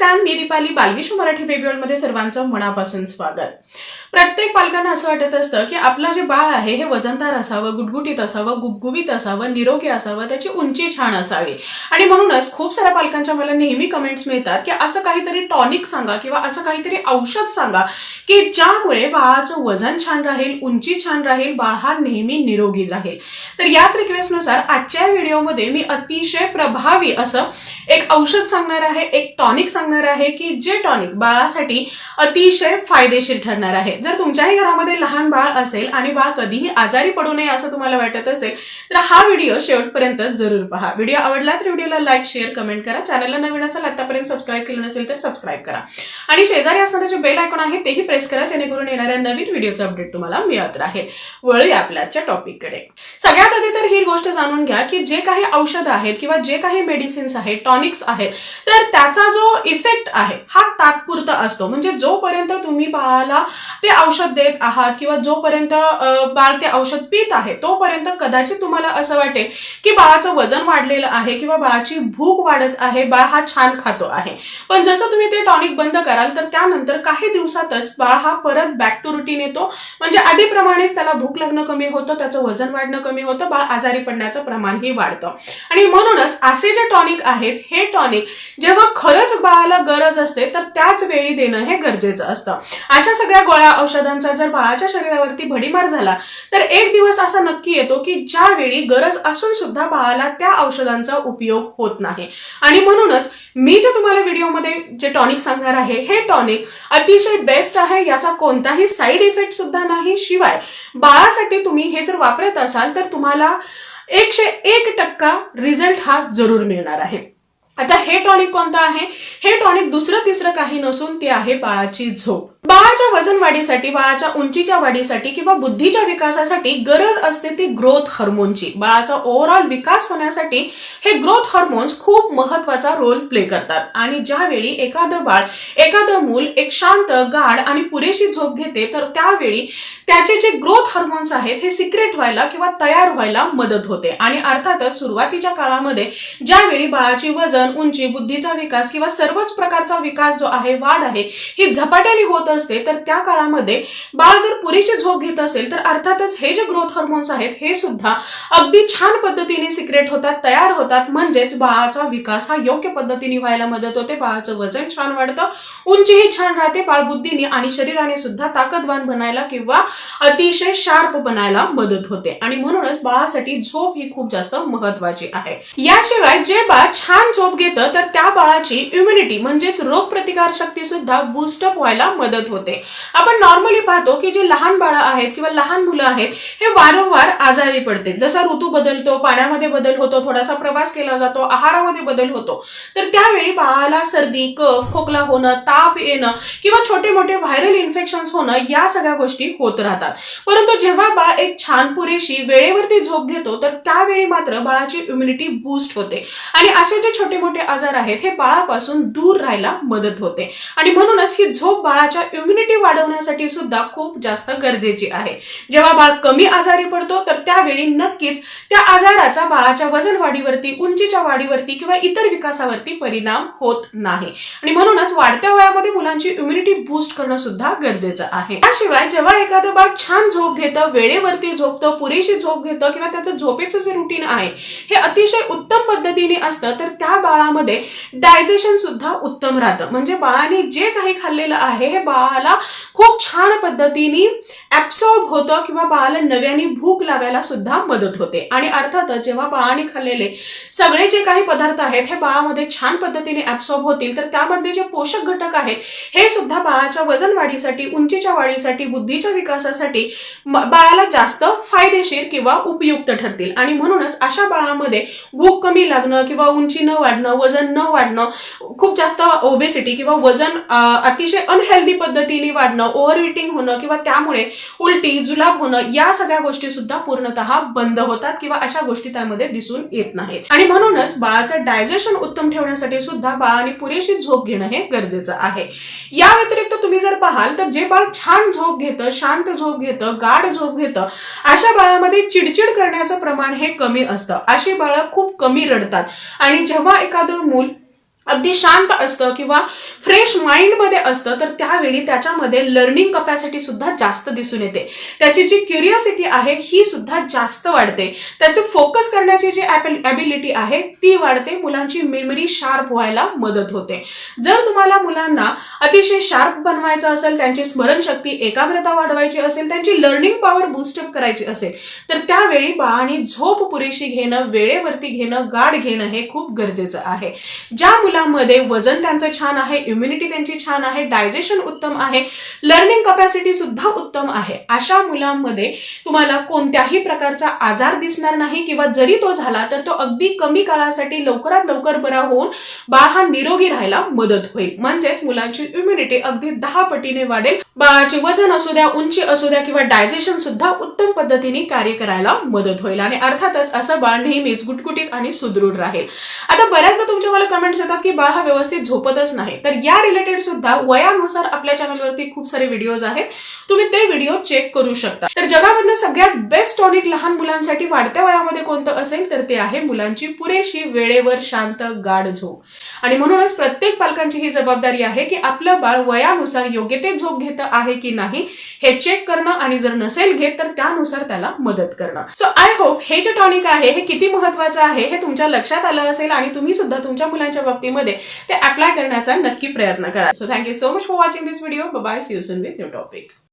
नमस्कार मी दीपाली बालविश्व मराठी बेबी मध्ये सर्वांचं मनापासून स्वागत. प्रत्येक पालकांना असं वाटत असतं की आपलं जे बाळ आहे हे वजनदार असावं गुटगुटीत असावं गुबगुबीत असावं निरोगी असावं त्याची उंची छान असावी. आणि म्हणूनच खूप साऱ्या पालकांच्या मला नेहमी कमेंट्स मिळतात की असं काहीतरी टॉनिक सांगा किंवा असं काहीतरी औषध सांगा की ज्यामुळे बाळाचं वजन छान राहील उंची छान राहील बाळ हा नेहमी निरोगी राहील. तर याच रिक्वेस्टनुसार आजच्या व्हिडिओमध्ये मी अतिशय प्रभावी असं एक औषध सांगणार आहे एक टॉनिक सांगणार आहे की जे टॉनिक बाळासाठी अतिशय फायदेशीर ठरणार आहे. जर तुमच्याही घरामध्ये लहान बाळ असेल आणि बाळ कधीही आजारी पडू नये असं तुम्हाला वाटत असेल तर हा व्हिडिओ शेवटपर्यंत जरूर पहा. व्हिडिओ आवडला तर व्हिडिओला लाईक शेअर कमेंट करा. चॅनलला नवीन असेल आतापर्यंत सबस्क्राईब केलं नसेल तर सबस्क्राईब करा. आणि शेजारी असणारे जे बेल आयकॉन आहे तेही प्रेस करा जेणेकरून येणाऱ्या नवीन व्हिडिओचं अपडेट तुम्हाला मिळत राहील. वळूया आपल्याच्या टॉपिककडे सगळ्यात आधी तर ही गोष्ट जाणून घ्या की जे काही औषध आहेत किंवा जे काही मेडिसिन्स आहेत टॉनिक्स आहेत तर त्याचा जो इफेक्ट आहे हा तात्पुरता असतो. म्हणजे जोपर्यंत तुम्ही बाळाला ते ते औषध देत आहात किंवा जोपर्यंत बाळ ते औषध पित आहे तोपर्यंत कदाचित तुम्हाला असं वाटेल की बाळाचं वजन वाढलेलं आहे किंवा बाळाची भूक वाढत आहे बाळ हा छान खातो आहे. पण जसं तुम्ही ते टॉनिक बंद कराल तर त्यानंतर काही दिवसातच बाळ हा परत बॅक टू रुटीन येतो. म्हणजे आधीप्रमाणेच त्याला भूक लागणं कमी होतं त्याचं वजन वाढणं कमी होतं बाळ आजारी पडण्याचं प्रमाणही वाढतं. आणि म्हणूनच असे जे टॉनिक आहेत हे टॉनिक जेव्हा खरंच बाळाला गरज असते तर त्याच वेळी देणं हे गरजेचं असतं. अशा सगळ्या गोळ्या औषधांचा जर बाळाच्या शरीरावरती भडीमार झाला तर एक दिवस असा नक्की येतो की ज्यावेळी गरज असून सुद्धा बाळाला त्या औषधांचा उपयोग होत नाही. आणि म्हणूनच मी जे तुम्हाला व्हिडिओमध्ये जे टॉनिक सांगणार आहे हे टॉनिक अतिशय बेस्ट आहे याचा कोणताही साईड इफेक्ट सुद्धा नाही. शिवाय बाळासाठी तुम्ही हे जर वापरत असाल तर तुम्हाला एकशे एक टक्का रिझल्ट हा जरूर मिळणार आहे. आता हे टॉनिक कोणतं आहे? हे टॉनिक दुसरं तिसरं काही नसून ते आहे बाळाची झोप. बाळाच्या वजन वाढीसाठी बाळाच्या उंचीच्या वाढीसाठी किंवा बुद्धीच्या विकासासाठी गरज असते ती ग्रोथ हार्मोनची बाळाचा ओव्हरऑल विकास होण्यासाठी हे ग्रोथ हार्मोन्स खूप महत्त्वाचा रोल प्ले करतात. आणि ज्यावेळी एखादं बाळ एखादं मूल एक शांत गाढ आणि पुरेशी झोप घेते तर त्यावेळी त्याचे जे ग्रोथ हार्मोन्स आहेत हे सिक्रेट व्हायला किंवा तयार व्हायला मदत होते. आणि अर्थातच सुरुवातीच्या काळामध्ये ज्यावेळी बाळाची वजन उंची बुद्धीचा विकास किंवा सर्वच प्रकारचा विकास जो आहे वाढ आहे ही झपाट्याने होत असते तर त्या काळामध्ये बाळ जर पुरेशी झोप घेत असेल तर अर्थातच हे जे ग्रोथ हार्मोन्स आहेत हे सुद्धा अगदी छान पद्धतीने सिक्रेट होतात तयार होतात. म्हणजेच बाळाचा विकास हा योग्य पद्धतीने व्हायला मदत होते. बाळाचं वजन छान वाढतं. उंचीही छान राहते. बाळबुद्धीने आणि शरीराने सुद्धा ताकदवान बनायला किंवा अतिशय शार्प बनायला मदत होते. आणि म्हणूनच बाळासाठी झोप ही खूप जास्त महत्वाची आहे. याशिवाय जे बाळ छान झोप घेतं तर त्या बाळाची इम्युनिटी म्हणजेच रोगप्रतिकार शक्ती सुद्धा बुस्टअप व्हायला मदत होते. आपण नॉर्मली पाहतो की जे लहान बाळं आहेत किंवा लहान मुलं आहेत हे वारंवार आजारी पडते. जसा ऋतू बदलतो पाण्यामध्ये बदल होतो थोडासा प्रवास केला जातो आहारामध्ये बदल होतो. तर त्यावेळी बाळाला सर्दी कफ खोकला होणं ताप येणं किंवा छोटे मोठे व्हायरल इन्फेक्शन होणं या सगळ्या गोष्टी होत राहतात. परंतु जेव्हा बाळ एक छान पुरेशी वेळेवरती झोप घेतो तर त्यावेळी मात्र बाळाची इम्युनिटी बूस्ट होते. आणि असे जे छोटे मोठे आजार आहेत हे बाळापासून दूर राहायला मदत होते. आणि म्हणूनच ही झोप बाळाच्या इम्युनिटी वाढवण्यासाठी सुद्धा खूप जास्त गरजेची आहे. जेव्हा बाळ कमी आजारी पडतो तर त्यावेळी नक्कीच त्या आजाराचा बाळाच्या वजन वाढीवरती उंचीच्या वाढीवरती किंवा इतर विकासावरती परिणाम होत नाही. आणि म्हणूनच वाढत्या वयामध्ये मुलांची इम्युनिटी बूस्ट करणं सुद्धा गरजेचं आहे. त्याशिवाय जेव्हा एखादं बाळ छान झोप घेतं वेळेवरती झोपतं पुरेशी झोप घेतं किंवा त्याचं झोपेचं जे रुटीन आहे हे अतिशय उत्तम पद्धतीने असतं तर त्या बाळामध्ये डायजेशन सुद्धा उत्तम राहतं. म्हणजे बाळाने जे काही खाल्लेलं आहे हे बाळाला खूप छान पद्धतीने ऍब्सॉर्ब होतं किंवा बाळाला नव्याने भूक लागायला सुद्धा मदत होते. आणि अर्थातच जेव्हा बाळाने खाल्लेले. सगळे जे काही पदार्थ आहेत हे बाळामध्ये छान पद्धतीने ऍब्सॉर्ब होतील. तर त्यामधले जे पोषक घटक आहेत हे सुद्धा बाळाच्या वजन वाढीसाठी उंचीच्या वाढीसाठी बुद्धीच्या विकासासाठी बाळाला जास्त फायदेशीर किंवा उपयुक्त ठरतील. आणि म्हणूनच अशा बाळामध्ये भूक कमी लागणं किंवा उंची न वाढणं वजन न वाढणं खूप जास्त ओबेसिटी किंवा वजन अतिशय अनहेल्दी पद्धतीने वाढणं ओव्हरविटिंग होणं किंवा त्यामुळे उलटी जुलाब होणं या सगळ्या गोष्टी सुद्धा पूर्णतः बंद होतात किंवा अशा गोष्टी त्यामध्ये दिसून येत नाहीत. आणि म्हणूनच बाळाचं डायजेशन उत्तम ठेवण्यासाठी सुद्धा बाळाने पुरेशी झोप घेणं हे गरजेचं आहे. या व्यतिरिक्त तुम्ही जर पाहाल तर जे बाळ छान झोप घेतं शांत झोप घेतं गाढ झोप घेतं अशा बाळामध्ये चिडचिड करण्याचं प्रमाण हे कमी असतं. अशी बाळं खूप कमी रडतात. आणि जेव्हा एखादं मूल अगदी शांत असतं किंवा फ्रेश माइंडमध्ये असतं तर त्यावेळी त्याच्यामध्ये लर्निंग कपॅसिटी सुद्धा जास्त दिसून येते. त्याची जी क्युरियोसिटी आहे ही सुद्धा जास्त वाढते. त्याचे फोकस करण्याची जी ॲबिलिटी आहे ती वाढते. मुलांची मेमरी शार्प व्हायला मदत होते. जर तुम्हाला मुलांना अतिशय शार्प बनवायचं असेल त्यांची स्मरणशक्ती एकाग्रता वाढवायची असेल त्यांची लर्निंग पॉवर बूस्टअप करायची असेल तर त्यावेळी बाळाने झोप पुरेशी घेणं वेळेवरती घेणं गाठ घेणं हे खूप गरजेचं आहे. ज्या मुलांमध्ये वजन त्यांचं छान आहे इम्युनिटी त्यांची छान आहे डायजेशन उत्तम आहे लर्निंग कपॅसिटी सुद्धा उत्तम आहे. अशा मुलांमध्ये तुम्हाला कोणत्याही प्रकारचा आजार दिसणार नाही किंवा जरी तो झाला तर तो अगदी कमी काळासाठी लवकरात लवकर बरा होऊन बाळ हा निरोगी राहायला मदत होईल. म्हणजेच मुलांची इम्युनिटी अगदी दहा पटीने वाढेल. बाळाचे वजन असू द्या उंची असू द्या किंवा डायजेशन सुद्धा उत्तम पद्धतीने कार्य करायला मदत होईल. आणि अर्थातच असं बाळ नेहमीच गुटगुटीत आणि सुदृढ राहील. आता बऱ्याचदा तुमच्या मला कमेंट्स येतात की बाळ हा व्यवस्थित झोपतच नाही. तर या रिलेटेड सुद्धा वयानुसार आपल्या चॅनलवरती खूप सारे व्हिडिओज आहेत. तुम्ही ते व्हिडिओ चेक करू शकता. तर जगामधलं सगळ्यात बेस्ट टॉनिक लहान मुलांसाठी वाढत्या वयामध्ये कोणतं असेल तर ते आहे मुलांची पुरेशी वेळेवर शांत गाढ झोप. आणि म्हणूनच प्रत्येक पालकांची ही जबाबदारी आहे की आपलं बाळ वयानुसार योग्य ते झोप घेत आहे की नाही हे चेक करणं आणि जर नसेल घेत तर त्यानुसार त्याला मदत करणं. सो आय होप हे जे टॉनिक आहे हे किती महत्वाचं आहे हे तुमच्या लक्षात आलं असेल आणि तुम्ही सुद्धा तुमच्या मुलांच्या बाबतीत कंपनीमध्ये ते अप्लाय करण्याचा नक्की प्रयत्न करा. So thank you so much for watching this video bye see you soon with new topic